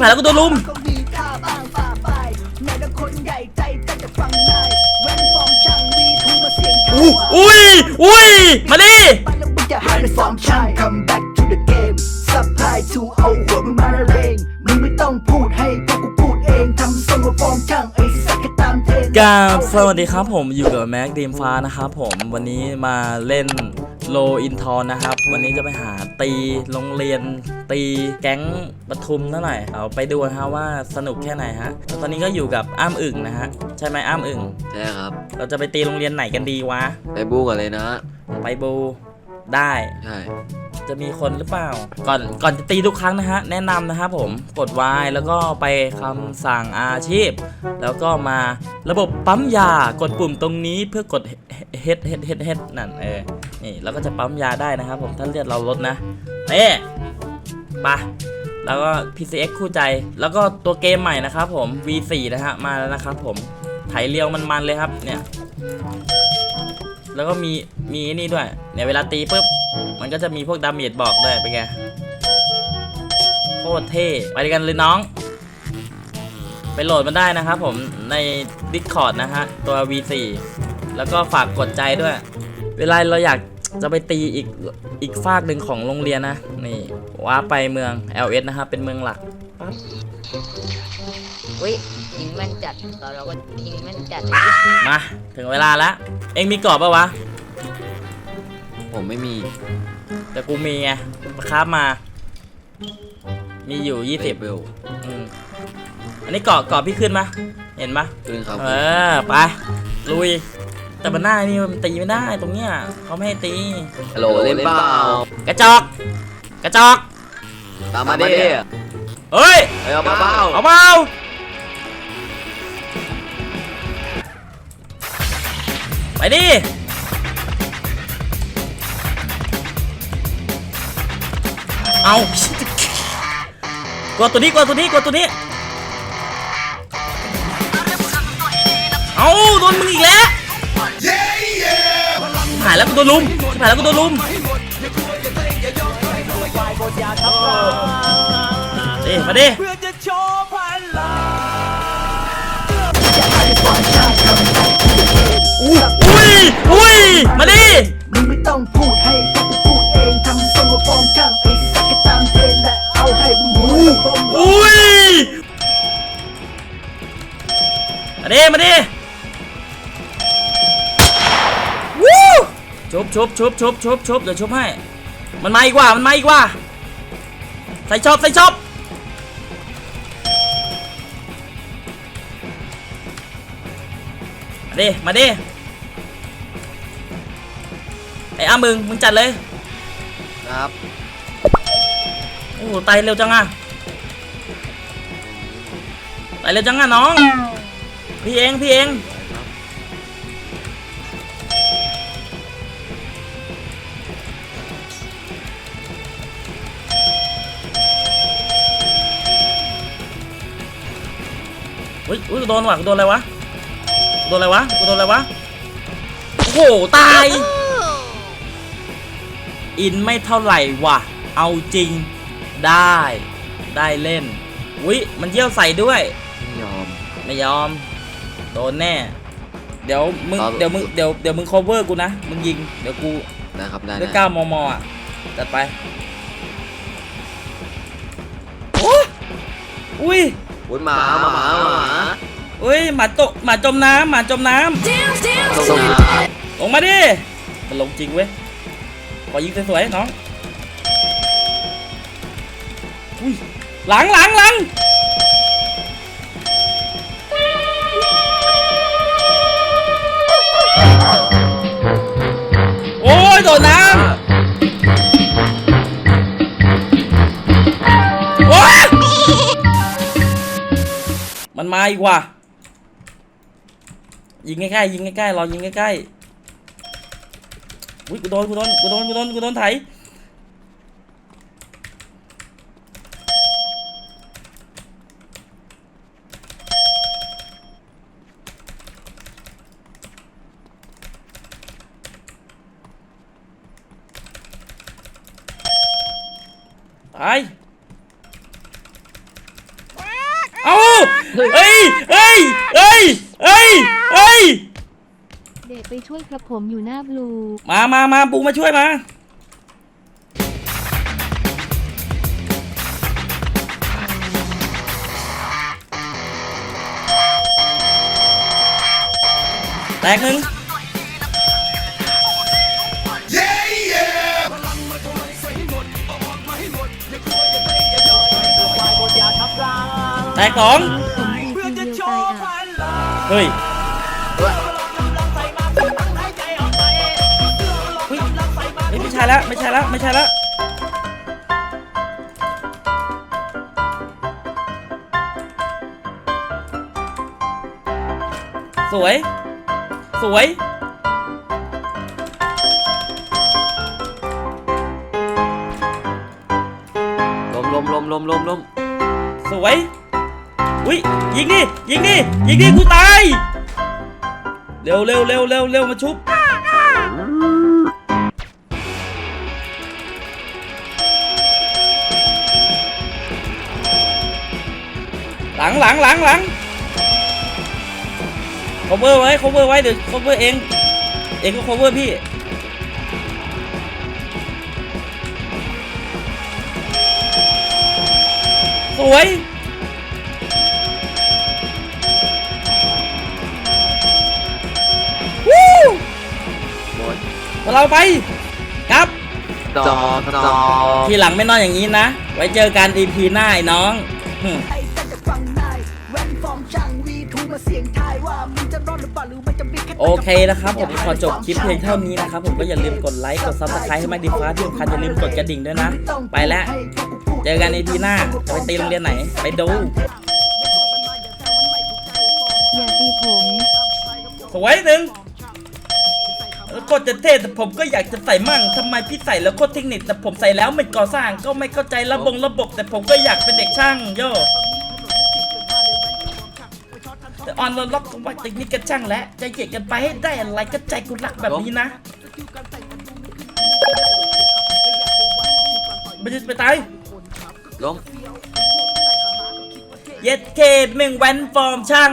หายแล้วกูโดนลุมก็มีค่าบ้างฝ่าไปในนักคนใหญ่ใจแต่จะฟังนายแว้นฟองช่างวีทูมาเสียงอู้อุ้ยอุ้ยมาดิไปแล้วมึงจะหายไปฟองช่าง come back to the game supply to เอาหัวมึงมาละเรงมึงไม่ต้องพูดให้พวกกูพูดเองทำทรงว่าฟองช่างไอ้สักก็ตามเทรนกราบสวัสดีครับผมอยู่กับแม็กดีมฟ้านะครับผมวันนี้มาเล่น โลอินทอนนะครับ วันนี้จะไปหาตีโรงเรียน ตีแก๊งปทุมเท่าไหร่เอาไปดูนะฮะว่าสนุกแค่ไหนฮะแล้วตอนนี้ก็อยู่กับอ้ามอึ่งนะฮะใช่ไหมอ้ามอึ่งใช่ครับ เราจะไปตีโรงเรียนไหนกันดีวะ ไปบูกันเลยนะ ไปบู ได้ ใช่จะมีคนหรือเปล่า ก่อนก่อนจะตีทุกครั้งนะฮะ แนะนำนะครับผมกด Y แล้วก็ไปคำสั่งอาชีพ แล้วก็มาระบบปั๊มยากดปุ่มตรงนี้เพื่อกดเฮดเฮดเฮดเฮดนั่นเออนี่แล้วก็จะปั๊มยาได้นะครับผมถ้าเลือดเราลดนะเน่ไปะแล้วก็ PCX คู่ใจ แล้วก็ตัวเกมใหม่นะครับผม V4 นะฮะมาแล้วนะครับผมไถเรียวมันๆเลยครับเนี่ย แล้วก็มีมีนี่ด้วยเนี่ยเวลาตีปุ๊บมันก็จะมีพวกดาเมจบอกด้วยเป็นไงโคตรเท่ไปด้วยกันเลยน้อง ไปโหลดมันได้นะครับผมใน Discord นะฮะ ตัว V4 แล้วก็ฝากกดใจด้วย เวลาเราอยากจะไปตีอีกอีกฝากหนึ่งของโรงเรียนนะ นี่ว่าไปเมือง LS นะครับเป็นเมืองหลักปั๊บ อุ้ยยิงแม่นจัดเราเราก็ยิงแม่นจัดมา ถึงเวลาแล้วเอ็งมีกรอบปะวะ ผมไม่มีแต่กูมีไงคราบมา มีอยู่20เบลอืมอันนี้เกาะเกาะพี่ขึ้นปะเห็นปะขึ้นครับเออไปลุย แต่มันหน้านี่มันตีไม่ได้ตรงเนี้ยเขาไม่ให้ตีฮัลโหลเล่นเปล่ากระจอก กระจอกตามมาดิเฮ้ยเอ้ยเอาเปล่าเอาเปล่า ไปดิเอากดตัวนี้กดตัวนี้กดตัวนี้ เอาโดนมึงอีกแล้วหายแล้วกูโดนลุมหายแล้วกูโดนลุมเอ้มาดิ อุ้ย มาดิ มึงไม่ต้องพูดให้พวกกูพูดเองทำทรงว่าฟองช่างไอ้สักก็ตามเทรนและเอาให้มึงหัวระบมอุ้ย มาดิ มาดิวู้ชุบชุบชุบชุบชุบชุบเดี๋ยวชุบให้ มันมาอีกว่า มันมาอีกว่า ใส่ชอบใส่ชอบมาดิ มาดิ อ้อ้ามึง มึงจัดเลย ครับโอ้โหไตายเร็วจังอะไตายเร็วจังอะน้อง พี่เอง พี่เองอุ้ยอุ้ยกูโดนว่ะกูโดนอะไรวะกูโดนอะไรวะกูโดนอะไรวะ โอ้โห ตาย อินไม่เท่าไหร่ว่ะ เอาจริงได้ ได้เล่นอุ้ยมันเยี่ยวใส่ด้วย ไม่ยอม ไม่ยอม โดนแน่ เดี๋ยวมึงครับ เดี๋ยวมึงเดี๋ยวเดี๋ยวมึง cover กูนะ มึงยิง เดี๋ยวกูได้ครับได้ด้วยได้เก้ามมอะจัดไปโอ้อุ้ยอุ้ยหมาหมาหมาหมาอุ้ยหมาตกหมาจมน้ำหมาจมน้ส่งมาำลงมาดิ มันลงจริงเว้ย ขอยิงสวยๆน้องอุ้ยหลังหลังหลังโอ้ยโดนน้ำโอ้ยมันมาอีกว่ะยิงใกล้ๆยิงใกล้ๆรอยิงใกล้ๆ อุ้ยกูโดนกูโดนกูโดนกูโดนกูโดนไถตายเฮ้ยเฮ้ยเฮ้ยเฮ้ยเฮ้ย เด็กไปช่วยครับผมอยู่หน้าบลูมามามาปูมาช่วยมา แตกหนึ่งแตกสองผมดีทีเดียวตายอะเฮ้ย ช่แล้วไม่ใช่แล้วไม่ใช่แล้วสวย สวย ลมลมลมลมลมลมสวย อุ้ยยิงดิ ยิงดิ ยิงดิ กูตาย เร็วเร็วเร็วเร็วเร็วมาชุบ งหลังหลังหลัง cover ไว้ cover ไว้เดี๋ยว cover เอง เองก็ cover พี่ สวย วู้หมดพวกเราไป ครับจอจอทีหลังไม่นอนอย่างนี้นะ ไว้เจอกัน EP หน้าไอ้น้องหึ ไอ้ โอเคนะครับผมขอจบคลิปเพียงเท่านี้นะครับผมก็อย่าลืมกดไลค์กดซับสไครต์ให้แม่ดีฟ้าที่สำคัญอย่าลืมกดกระดิ่งด้วยนะ ไปแล้วเจอกัน EP หน้าจะไปตีโรงเรียนไหน ไปดูอย่าตีผมสวยหนึ่งแล้วก็จะเท่แต่ผมก็อยากจะใส่มั่งทำไมพี่ใส่แล้วโคตรเทคนิคแต่ผมใส่แล้วไม่ก่อสร้างก็ไม่เข้าใจระบงระบบ แต่ผมก็อยากเป็นเด็กช่างโย่ ออนล็อกก็ว่าเทคนิคกันช่างและใจเย็นกันไปให้ได้อะไรก็ใจกูรักแบบนี้นะไม่ใช่ไปตายล้มเย็ดเคดเม่งแวนฟอร์มช่าง